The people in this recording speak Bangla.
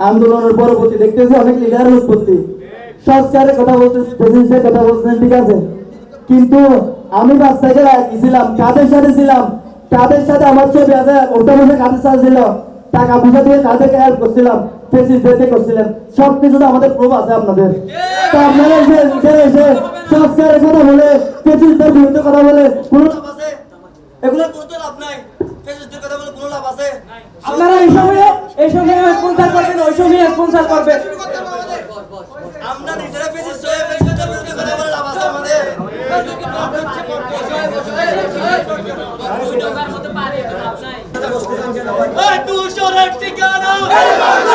আন্দোলনের পরবর্তী দেখতেছি অনেক লিডারের উৎপত্তি। সংস্কারের কথা বলতেছি কথা বলতেছেন, ঠিক আছে? কিন্তু আমি পাঁচ তারিখের ছিলাম কাদের সাথে ছিলাম? কাদের সাথে আমার ছবি আছে? ওটা বসে কাদের সাথে ছিল? টাকা পয়সা দিয়ে তাদেরকে হেল্প করছিলাম ফেসিলিটি করছিলেন। সব কিছু আমাদের প্রুফ আছে আপনাদের। তো আপনারা এসে এসে এসে সংস্কারের কথা বলে ফেসিলিটির বিরুদ্ধে কথা বলে কোনো লাভ আছে? এগুলোর কোনো লাভ নাই। ফেসিলিটির কথা বলে কোনো লাভ আছে? আপনারা এই সময়ে এই সময়ে স্পন্সর করবেন ওই সময়ে স্পন্সর করবেন। আমরা নিজেরা ফেসিলিটি ফেসিলিটির বিরুদ্ধে কথা বলে লাভ আছে আমাদের। ঠিকানা